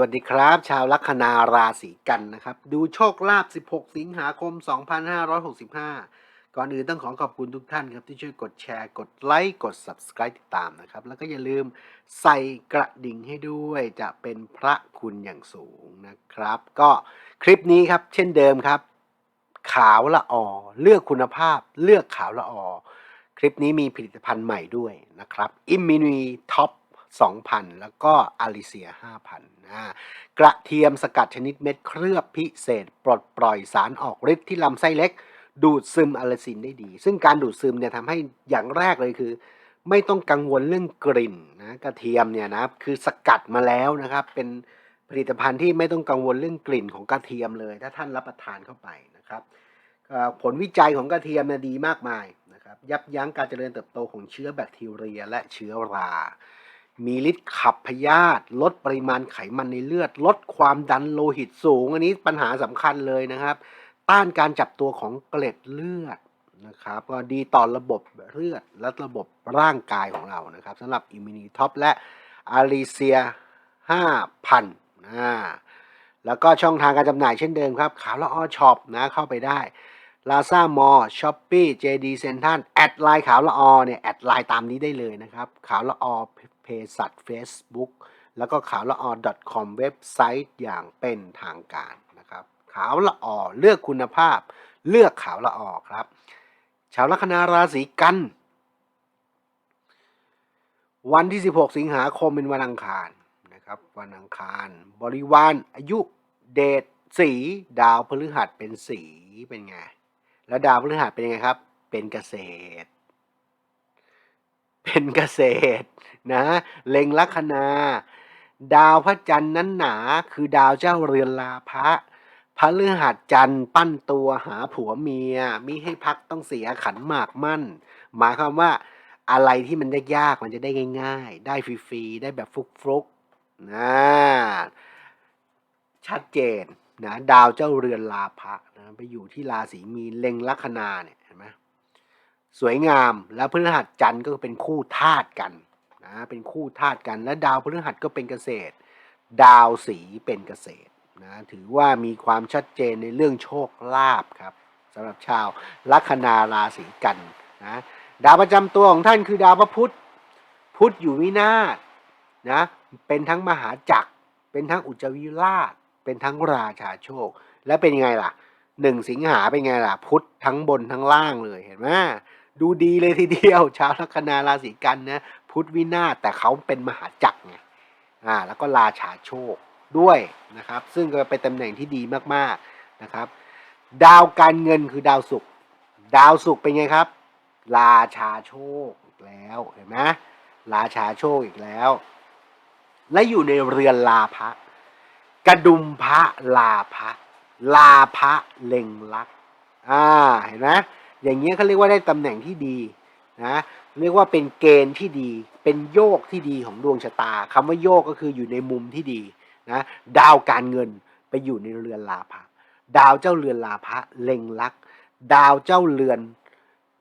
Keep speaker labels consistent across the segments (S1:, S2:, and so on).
S1: วัสดีครับ ชาวลัคนาราศีกันนะครับ ดูโชคลาภ 16 สิงหาคม 2565 ก่อนอื่นต้องขอขอบคุณทุกท่านครับ ที่ช่วยกดแชร์กดไลค์กด Subscribe ติดตามนะครับ แล้วก็อย่าลืมใส่กระดิ่งให้ด้วยจะเป็นพระคุณอย่างสูงนะครับ ก็คลิปนี้ครับ เช่นเดิมครับ ขาวละออเลือกคุณภาพ เลือกขาวละออคลิปนี้มีผลิตภัณฑ์ใหม่ด้วยนะครับอิมมินีท็อป 2,000 แล้วก็อาริเซีย 5,000นะกระเทียมสกัดชนิดเม็ดเคลือบพิเศษ ปลดปล่อยสารออกฤทธิ์ที่ลำไส้เล็ก ดูดซึมอะลาซินได้ดี ซึ่งการดูดซึมเนี่ยทำให้อย่างแรกเลยคือ ไม่ต้องกังวลเรื่องกลิ่นนะกระเทียมเนี่ยนะคือสกัดมาแล้วนะครับ เป็นผลิตภัณฑ์ที่ไม่ต้องกังวลเรื่องกลิ่นของกระเทียมเลย ถ้าท่านรับประทานเข้าไปนะครับผลวิจัยของกระเทียมเนี่ยดีมากมายนะครับยับยั้งการเจริญเติบโตของเชื้อแบคทีเรีย และเชื้อรา มีฤทธิ์ขับพยาธิลดปริมาณไขมันในเลือด ลดความดันโลหิตสูง อันนี้ปัญหาสำคัญเลยนะครับ ต้านการจับตัวของเกล็ดเลือดนะครับก็ดีต่อระบบเลือดและระบบร่างกายของเรานะครับสำหรับอิมินีท็อปและอาริเซีย 5,000นะแล้วก็ช่องทางการจำหน่ายเช่นเดิมครับขาวละอ้อช็อปนะเข้าไปได้ลาซามอช้อปปี้เจดีเซนทันแอดไลน์ขาวละออเนี่ยแอดไลน์ตามนี้ได้เลยนะครับ ขาวละออ เพสัต Facebook แล้วก็ขาวละออ .com เว็บไซต์อย่างเป็นทางการนะครับขาวละออเลือกคุณภาพ เลือกขาวละออครับ ชาวลัคนาราศีกัน วันที่ 16 สิงหาคมเป็นวันอังคารนะครับวันอังคาร บริวารอายุเดชสีดาวพฤหัสเป็นสีเป็นไง แล้วดาวพฤหัสเป็นยังไงครับ เป็นเกษตร เป็นเกษตรนะเล็งลัคนา ดาวพระจันทร์นั้นหนาคือดาวเจ้าเรือนลาภะพระฤหัสจันทร์ปั้นตัวหาผัวเมียมิให้พักต้องเสียขันหมากมั่น หมายความว่าอะไรที่มันยากๆมันจะได้ง่าย ๆ ได้ฟรีๆได้แบบฟุกๆนะชัดเจนนะดาวเจ้าเรือนลาภะนะไปอยู่ที่ราศีมีนเล็งลัคนาเนี่ย สวยงาม แล้วพฤหัสจันทร์ก็เป็นคู่ธาตุกันนะเป็นคู่ธาตุกัน และดาวพฤหัสก็เป็นเกษตร ดาวสีเป็นเกษตรนะถือว่ามีความชัดเจนในเรื่องโชคลาภครับสำหรับชาวลัคนาราศีกันนะดาวประจำตัวของท่านคือดาวพระพุธพุธอยู่วินาศนะเป็นทั้งมหาจักร เป็นทั้งอุจวิราช เป็นทั้งราชาโชค และเป็นยังไงล่ะหนึ่งสิงหาเป็นไงล่ะ พุธทั้งบนทั้งล่างเลยเห็นไหม ดูดีเลยทีเดียว ชาวลัคนาราศีกันนะพุทธวินาศแต่เขาเป็นมหาจักรไงอ่าแล้วก็ราชาโชคด้วยนะครับ ซึ่งก็เป็นตำแหน่งที่ดีมากๆนะครับ ดาวการเงินคือดาวศุกร์ดาวศุกร์เป็นไงครับ ราชาโชคอีกแล้วเห็นไหมราชาโชคอีกแล้ว และอยู่ในเรือนลาภะกระดุมพระลาภะลาภะเล็งลักอ่าเห็นไหม อย่างเงี้เขาเรียกว่าได้ตำแหน่งที่ดีนะเรียกว่าเป็นเกณฑ์ที่ดี เป็นโยกที่ดีของดวงชะตาคำว่าโยกก็คืออยู่ในมุมที่ดีนะดาวการเงินไปอยู่ในเรือนลาภะดาวเจ้าเรือนลาภะเล็งลัก ดาวเจ้าเรือน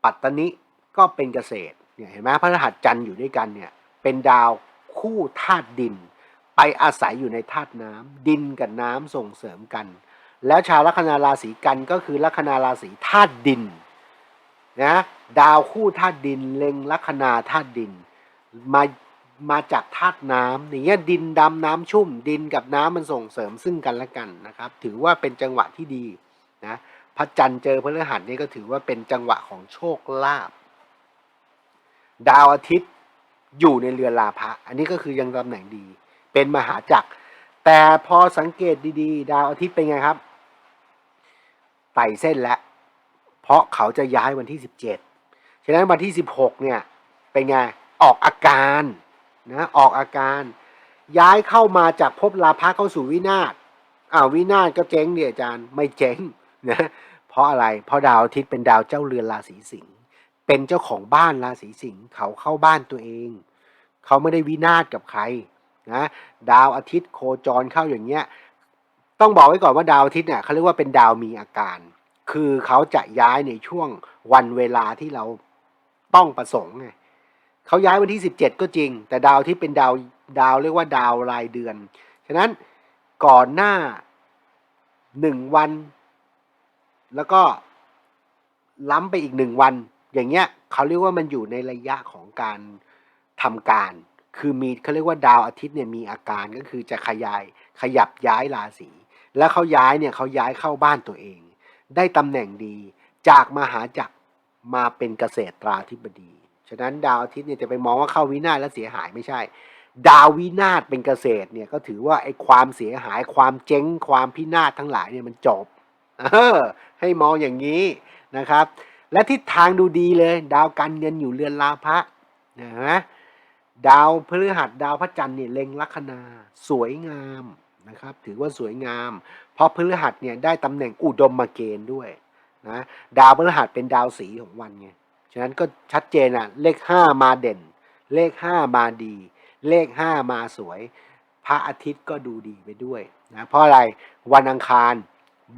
S1: ปัตตนิก็เป็นเกษตรเนี่ยเห็นไหมพระรหัสจันทร์อยู่ด้วยกันเนี่ยเป็นดาวคู่ธาตุดิน ไปอาศัยอยู่ในธาตุน้ำดินกับน้ำส่งเสริมกัน แล้วชาวลัคนาราศีกันก็คือลัคนาราศีธาตุดิน นะดาวคู่ธาตุดินเล็งลัคนาธาตุดิน มามาจากธาตุน้ำอย่างเงี้ยดินดำน้ำชุ่ม ดินกับน้ำมันส่งเสริมซึ่งกันและกันนะครับ ถือว่าเป็นจังหวะที่ดีนะพระจันทร์เจอพฤหัสนี่ก็ถือว่าเป็นจังหวะของโชคลาภดาวอาทิตย์อยู่ในเรือนลาภะอันนี้ก็คือยังตำแหน่งดี เป็นมหาจักร แต่พอสังเกตดีๆ ดาวอาทิตย์เป็นไงครับไต่เส้นแล้ว เพราะเขาจะย้ายวันที่สิบเจ็ดฉะนั้นวันที่สิบหกเนี่ย เป็นไง ออกอาการนะออกอาการ ย้ายเข้ามาจากภพลาภะเข้าสู่วินาศอ้าววินาศก็เจ๊งเดียอาจารย์ไม่เจ๊งนะเพราะอะไร เพราะดาวอาทิตย์เป็นดาวเจ้าเรือนราศีสิงห์เป็นเจ้าของบ้านราศีสิงห์เขาเข้าบ้านตัวเอง เขาไม่ได้วินาศกับใครนะดาวอาทิตย์โคจรเข้าอย่างเงี้ยต้องบอกไว้ก่อนว่าดาวอาทิตย์เนี่ยเขาเรียกว่าเป็นดาวมีอาการ คือเขาจะย้ายในช่วงวันเวลาที่เราต้องประสงค์ไงเขาย้ายวันที่สิบเจ็ดก็จริง แต่ดาวที่เป็นดาวดาวเรียกว่าดาวรายเดือน ฉะนั้นก่อนหน้าหนึ่งวัน แล้วก็ล้ำไปอีกหนึ่งวัน อย่างเงี้ยเขาเรียกว่ามันอยู่ในระยะของการทำการ คือมีเขาเรียกว่าดาวอาทิตย์เนี่ยมีอาการก็คือจะขยายขยับย้ายราศี แล้วเขาย้ายเนี่ยเขาย้ายเข้าบ้านตัวเอง ได้ตำแหน่งดี จากมหาจักรมาเป็นเกษตราธิบดี ฉะนั้นดาวอาทิตย์เนี่ยจะไปมองว่าเข้าวินาศแล้วเสียหายไม่ใช่ ดาววินาศเป็นเกษตรเนี่ยก็ถือว่าไอ้ความเสียหายความเจ๊งความพินาศทั้งหลายเนี่ยมันจบเออให้มองอย่างนี้นะครับ และทิศทางดูดีเลย ดาวการเงินอยู่เรือนลาภะนะฮะดาวพฤหัสดาวพระจันทร์เนี่ยเล็งลัคนา สวยงาม นะครับ ถือว่าสวยงาม เพราะพฤหัสเนี่ยได้ตำแหน่งอุดมมาเกณฑ์ด้วยนะดาวพฤหัสเป็นดาวสีของวันไงฉะนั้นก็ชัดเจนอะเลขห้ามาเด่น เลขห้ามาดี เลขห้ามาสวย พระอาทิตย์ก็ดูดีไปด้วยนะเพราะอะไรวันอังคาร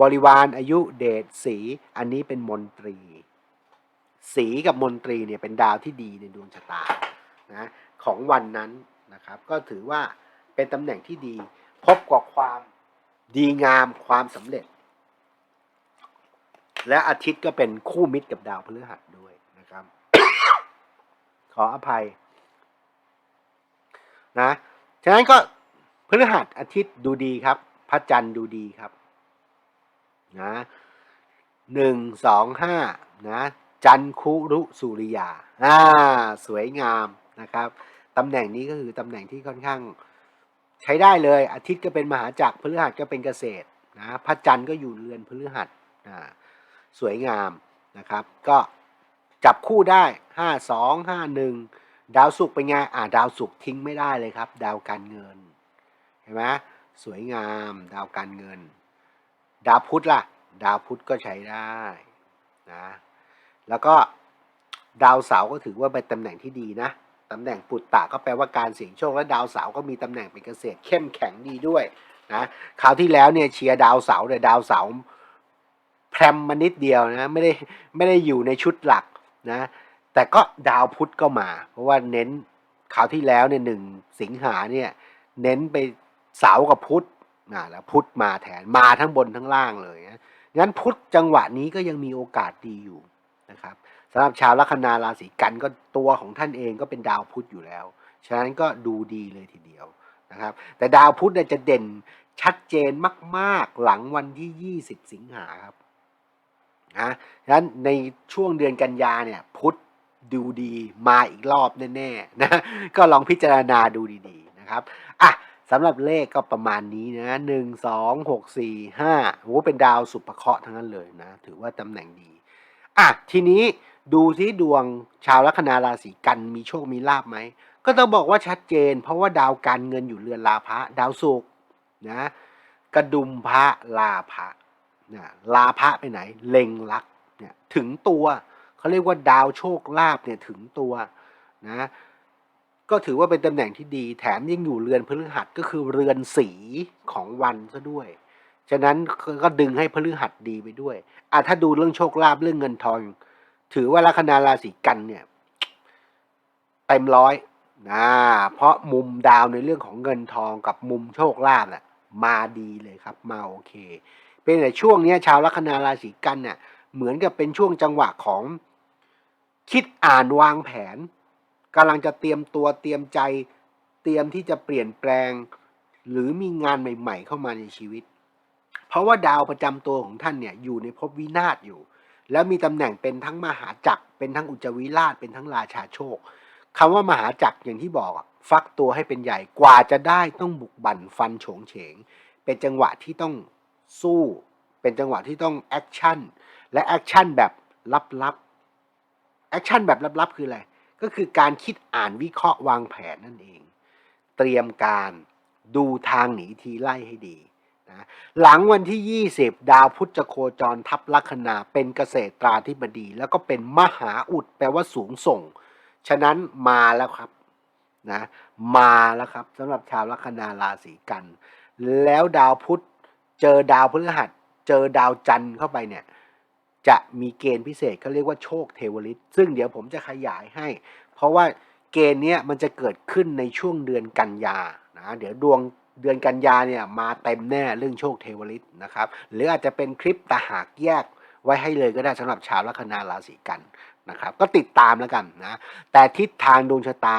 S1: บริวารอายุเดชสี อันนี้เป็นมนตรี สีกับมนตรีเนี่ยเป็นดาวที่ดีในดวงชะตานะของวันนั้นนะครับ ก็ถือว่าเป็นตำแหน่งที่ดี พบกับความดีงามความสำเร็จ และอาทิตย์ก็เป็นคู่มิตรกับดาวพฤหัสด้วยนะครับ ขออภัย นะฉะนั้นก็พฤหัสอาทิตย์ดูดีครับ พระจันทร์ดูดีครับ นะหนึ่งสองห้านะ จันคุรุสุริยาอ่าสวยงามนะครับตำแหน่งนี้ก็คือตำแหน่งที่ค่อนข้าง ใช้ได้เลย อาทิตย์ก็เป็นมหาจักรพฤหัสก็เป็นเกษตรนะพระจันทร์ก็อยู่เรือนพฤหัสอ่าสวยงามนะครับ ก็จับคู่ได้ห้าสองห้าหนึ่งดาวศุกร์เป็นไงอ่าดาวศุกร์ทิ้งไม่ได้เลยครับ ดาวการเงินเห็นไหมสวยงามดาวการเงิน ดาวพุธล่ะ ดาวพุธก็ใช้ได้นะแล้วก็ดาวเสาร์ก็ถือว่าเป็นตำแหน่งที่ดีนะ ตำแหน่งปุตตะก็แปลว่าการเสี่ยงโชคและดาวเสาร์ก็มีตำแหน่งเป็นเกษตรเข้มแข็งดีด้วยนะคราวที่แล้วเนี่ยเชียร์ดาวเสาร์เนี่ยดาวเสาร์แพรมมานิดเดียวนะไม่ได้ไม่ได้อยู่ในชุดหลักนะแต่ก็ดาวพุธก็มา เพราะว่าเน้นคราวที่แล้วเนี่ยหนึ่งสิงหาเนี่ยเน้นไปเสาร์กับพุธนะแล้วพุธมาแทนมาทั้งบนทั้งล่างเลยนะงั้นพุธจังหวะนี้ก็ยังมีโอกาสดีอยู่นะครับ สำหรับชาวลัคนาราศีกันก็ตัวของท่านเองก็เป็นดาวพุธอยู่แล้ว ฉะนั้นก็ดูดีเลยทีเดียวนะครับ แต่ดาวพุธเนี่ยจะเด่นชัดเจนมาก ๆ หลังวันที่ 20 สิงหาครับนะฉะนั้นในช่วงเดือนกันยาเนี่ยพุธดูดีมาอีกรอบแน่ๆนะก็ลองพิจารณาดูดีๆนะครับอะสำหรับเลขก็ประมาณนี้นะหนึ่งสองหกสี่ห้าโอ้เป็นดาวสุภเคราะห์ทั้งนั้นเลยนะ ถือว่าตำแหน่งดี อะ ทีนี้ ดูที่ดวงชาวลัคนาราศีกันมีโชคมีลาบไหม ก็ต้องบอกว่าชัดเจน เพราะว่าดาวการเงินอยู่เรือนลาภะดาวศุกร์นะกระดุมพระลาภะนะลาภะไปไหน เล็งลักเนี่ยถึงตัวเขาเรียกว่าดาวโชคลาภเนี่ยถึงตัวนะก็ถือว่าเป็นตำแหน่งที่ดี แถมยังอยู่เรือนพฤหัสก็คือเรือนสีของวันซะด้วย ฉะนั้นก็ดึงให้พฤหัสดีไปด้วยอะถ้าดูเรื่องโชคลาภเรื่องเงินทอง ถือว่าลัคนาราศีกันเนี่ยเต็มร้อยนะเพราะมุมดาวในเรื่องของเงินทองกับมุมโชคลาภน่ะมาดีเลยครับ มาโอเค เป็นแต่ช่วงนี้ชาวลัคนาราศีกันเนี่ยเหมือนกับเป็นช่วงจังหวะของคิดอ่านวางแผนกำลังจะเตรียมตัวเตรียมใจเตรียมที่จะเปลี่ยนแปลง หรือมีงานใหม่ ๆ เข้ามาในชีวิต เพราะว่าดาวประจำตัวของท่านเนี่ยอยู่ในภพวินาศอยู่ แล้วมีตำแหน่งเป็นทั้งมหาจักรเป็นทั้งอุจวิราชเป็นทั้งราชาโชคคำว่ามหาจักรอย่างที่บอกฟักตัวให้เป็นใหญ่กว่าจะได้ต้องบุกบั่นฟันโฉงเฉง เป็นจังหวะที่ต้องสู้ เป็นจังหวะที่ต้องแอคชั่นและแอคชั่นแบบลับๆแอคชั่นแบบลับๆคืออะไรก็คือการคิดอ่านวิเคราะห์วางแผนนั่นเอง เตรียมการดูทางหนีทีไล่ให้ดี นะหลังวันที่ 20 ดาวพุธจะโคจรทับลัคนาเป็นเกษตราธิบดี แล้วก็เป็นมหาอุดแปลว่าสูงส่ง ฉะนั้นมาแล้วครับนะมาแล้วครับสำหรับชาวลัคนาราศีกัน แล้วดาวพุธเจอดาวพฤหัส เจอดาวจันทร์เข้าไปเนี่ยจะมีเกณฑ์พิเศษเขาเรียกว่าโชคเทวฤทธิ์ซึ่งเดี๋ยวผมจะขยายให้ เพราะว่าเกณฑ์เนี้ยมันจะเกิดขึ้นในช่วงเดือนกันยานะเดี๋ยวดวง เดือนกันยาเนี่ยมาเต็มแน่เรื่องโชคเทวฤทธิ์นะครับ หรืออาจจะเป็นคลิปตาหากแยกไว้ให้เลยก็ได้สำหรับชาวลัคนาราศีกันนะครับ ก็ติดตามแล้วกันนะ แต่ทิศทางดวงชะตา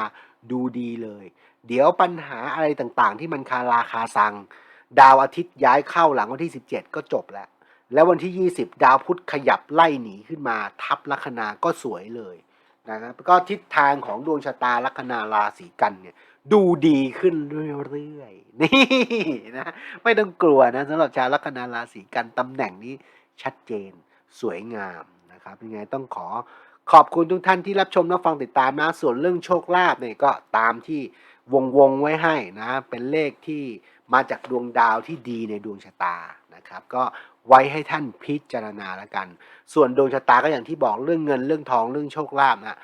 S1: ดูดีเลย เดี๋ยวปัญหาอะไรต่างๆ ที่มันคาราคาซัง ดาวอาทิตย์ย้ายเข้าหลังวันที่ 17 ก็จบแล้ว แล้ววันที่ 20 ดาวพุธขยับไล่หนีขึ้นมาทับลัคนาก็สวยเลยนะครับก็ทิศทางของดวงชะตาลัคนาราศีกันเนี่ย ดูดีขึ้นเรื่อยๆนี่นะไม่ต้องกลัวนะสำหรับชาวลัคนาราศีกันตำแหน่งนี้ชัดเจนสวยงามนะครับยังไงต้องขอขอบคุณทุกท่านที่รับชมรับฟังติดตามนะส่วนเรื่องโชคลาภเนี่ยก็ตามที่วงวงไว้ให้นะ เป็นเลขที่มาจากดวงดาวที่ดีในดวงชะตานะครับ ก็ไว้ให้ท่านพิจารณาแล้วกัน ส่วนดวงชะตาก็อย่างที่บอกเรื่องเงินเรื่องทองเรื่องโชคลาภนะ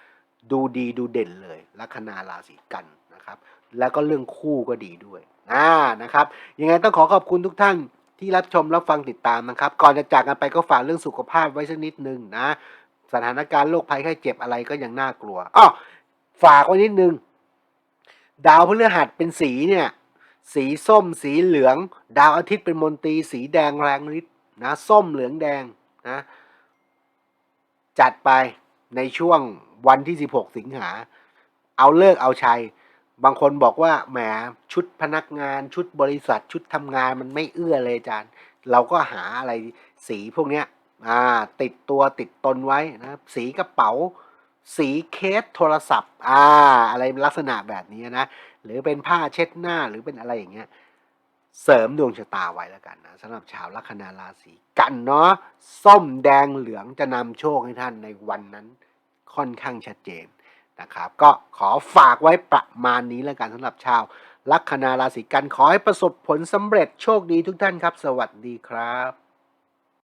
S1: ดูดีดูเด่นเลยลัคนาราศีกัน นะครับ แล้วก็เรื่องคู่ก็ดีด้วยอ่านะครับยังไงต้องขอขอบคุณทุกท่านที่รับชมรับฟังติดตามนะครับ ก่อนจะจากกันไปก็ฝากเรื่องสุขภาพไว้สักนิดนึงนะ สถานการณ์โรคภัยไข้เจ็บอะไรก็ยังน่ากลัวอ้อฝากไว้นิดนึง ดาวพฤหัสเป็นสีเนี่ย สีส้มสีเหลือง ดาวอาทิตย์เป็นมนตรีสีแดงแรงฤทธิ์นะ ส้มเหลืองแดงนะ จัดไปในช่วงวันที่ 16 สิงหา เอาเลิกเอาชัย บางคนบอกว่าแหมชุดพนักงานชุดบริษัทชุดทำงานมันไม่เอื้อเลยอาจารย์ เราก็หาอะไรสีพวกเนี้ยอ่าติดตัวติดตนไว้นะสีกระเป๋า สีเคสโทรศัพท์อ่าอะไรลักษณะแบบนี้นะ หรือเป็นผ้าเช็ดหน้าหรือเป็นอะไรอย่างเงี้ยเสริมดวงชะตาไว้แล้วกันนะสำหรับชาวลัคนาราศีกันเนาะส้มแดงเหลืองจะนำโชคให้ท่านในวันนั้นค่อนข้างชัดเจน นะครับ ก็ขอฝากไว้ประมาณนี้แล้วกันสำหรับชาวลัคนาราศีกันขอให้ประสบผลสำเร็จโชคดีทุกท่านครับ สวัสดีครับ